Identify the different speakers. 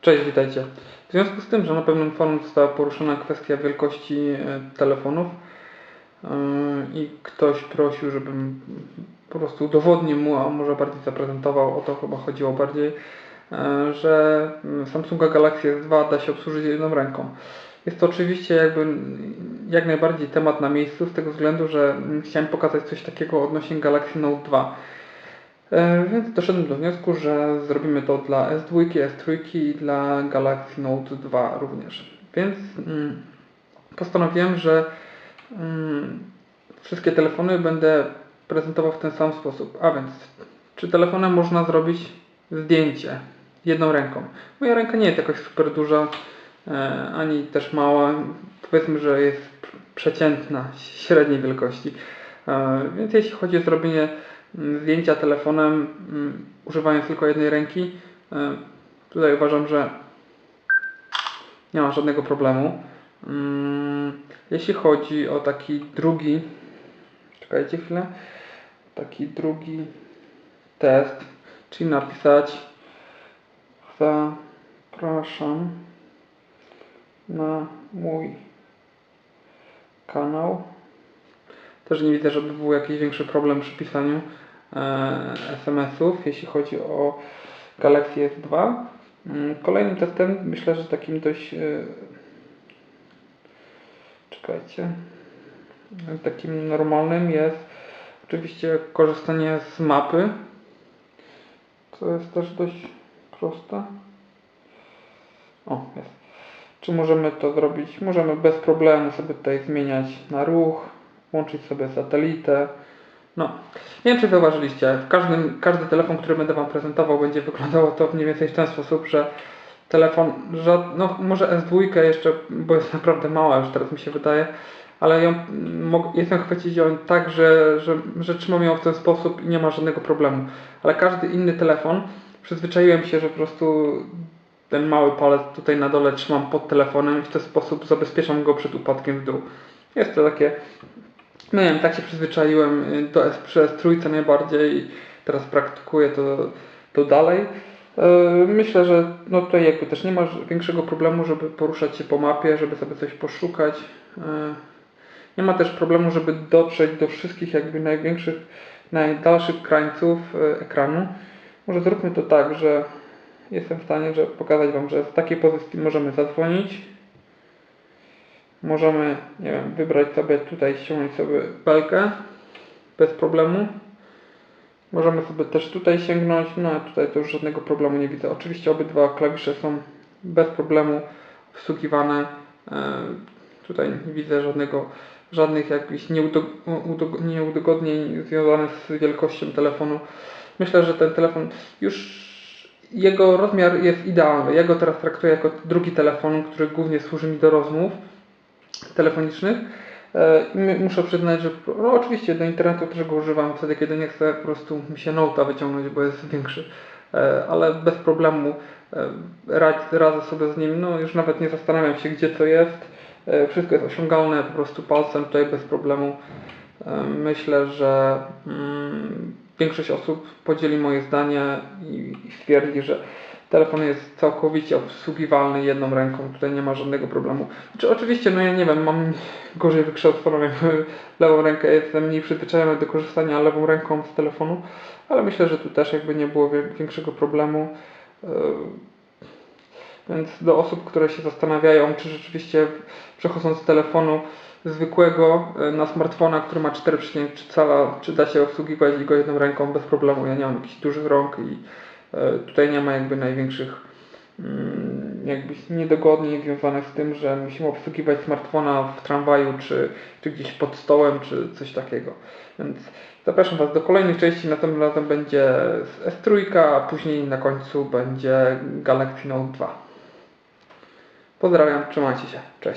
Speaker 1: Cześć, witajcie. W związku z tym, że na pewnym forum została poruszona kwestia wielkości e, telefonów e, i ktoś prosił, żebym po prostu udowodnił mu, a może bardziej zaprezentował, o to chyba chodziło bardziej, e, że Samsunga Galaxy S2 da się obsłużyć jedną ręką. Jest to oczywiście jakby jak najbardziej temat na miejscu z tego względu, że chciałem pokazać coś takiego odnośnie Galaxy Note 2. E, Więc doszedłem do wniosku, że zrobimy to dla S2, S3 i dla Galaxy Note 2 również. Więc mm, postanowiłem, że mm, wszystkie telefony będę prezentował w ten sam sposób. A więc, czy telefonem można zrobić zdjęcie jedną ręką? Moja ręka nie jest jakoś super duża, e, ani też mała. Powiedzmy, że jest przeciętna, średniej wielkości. E, Więc jeśli chodzi o zrobienie zdjęcia telefonem, mm, używając tylko jednej ręki, e, tutaj uważam, że nie ma żadnego problemu. Mm, Jeśli chodzi o taki drugi, czekajcie chwilę, taki drugi test, czyli napisać zapraszam na mój kanał. Też nie widzę, żeby był jakiś większy problem przy pisaniu e, SMS-ów, jeśli chodzi o Galaxy S2. Mm, Kolejnym testem, myślę, że takim dość. e, Czekajcie. Takim normalnym jest oczywiście korzystanie z mapy. Co jest też dość proste. O, jest. Czy możemy to zrobić? Możemy bez problemu sobie tutaj zmieniać na ruch, łączyć sobie satelitę. No, nie wiem czy zauważyliście, w każdym, każdy telefon, który będę Wam prezentował będzie wyglądało to mniej więcej w ten sposób, że telefon, no może S2 jeszcze, bo jest naprawdę mała już teraz mi się wydaje, ale ją, jestem chwycić ją tak, że, że, że trzymam ją w ten sposób i nie ma żadnego problemu. Ale każdy inny telefon, przyzwyczaiłem się, że po prostu ten mały palec tutaj na dole trzymam pod telefonem i w ten sposób zabezpieczam go przed upadkiem w dół. Jest to takie, no nie wiem, tak się przyzwyczaiłem y, do S, przy S3 najbardziej teraz praktykuję to, to dalej. Yy, Myślę, że no tutaj jakby też nie ma większego problemu, żeby poruszać się po mapie, żeby sobie coś poszukać. Yy, Nie ma też problemu, żeby dotrzeć do wszystkich jakby największych, najdalszych krańców ekranu. Może zróbmy to tak, że jestem w stanie że pokazać Wam, że z takiej pozycji możemy zadzwonić. Możemy, nie wiem, wybrać sobie tutaj, ściągnąć sobie belkę bez problemu. Możemy sobie też tutaj sięgnąć, no a tutaj to już żadnego problemu nie widzę. Oczywiście obydwa klawisze są bez problemu obsługiwane. E, Tutaj nie widzę żadnego, żadnych jakichś nieudo, udo- nieudogodnień związanych z wielkością telefonu. Myślę, że ten telefon już jego rozmiar jest idealny. Ja go teraz traktuję jako drugi telefon, który głównie służy mi do rozmów telefonicznych. E, Muszę przyznać, że no oczywiście do internetu też go używam wtedy, kiedy nie chcę po prostu mi się nota wyciągnąć, bo jest większy. E, Ale bez problemu e, radzę sobie z nim. No już nawet nie zastanawiam się, gdzie to jest. Wszystko jest osiągalne po prostu palcem tutaj bez problemu. Myślę, że mm, większość osób podzieli moje zdanie i stwierdzi, że telefon jest całkowicie obsługiwalny jedną ręką. Tutaj nie ma żadnego problemu. Znaczy, oczywiście, no ja nie wiem, mam gorzej wykształconą lewą rękę, jestem mniej przyzwyczajony do korzystania lewą ręką z telefonu, ale myślę, że tu też jakby nie było większego problemu. Yy, Więc do osób, które się zastanawiają, czy rzeczywiście przechodząc z telefonu zwykłego e, na smartfona, który ma 4,3 cala, czy da się obsługiwać go jedną ręką bez problemu. Ja nie mam jakichś dużych rąk i e, tutaj nie ma jakby największych mm, jakby niedogodnień związanych z tym, że musimy obsługiwać smartfona w tramwaju, czy, czy gdzieś pod stołem, czy coś takiego. Więc zapraszam Was do kolejnych części. Następnym razem będzie S3, a później na końcu będzie Galaxy Note 2. Pozdrawiam, trzymajcie się. Cześć.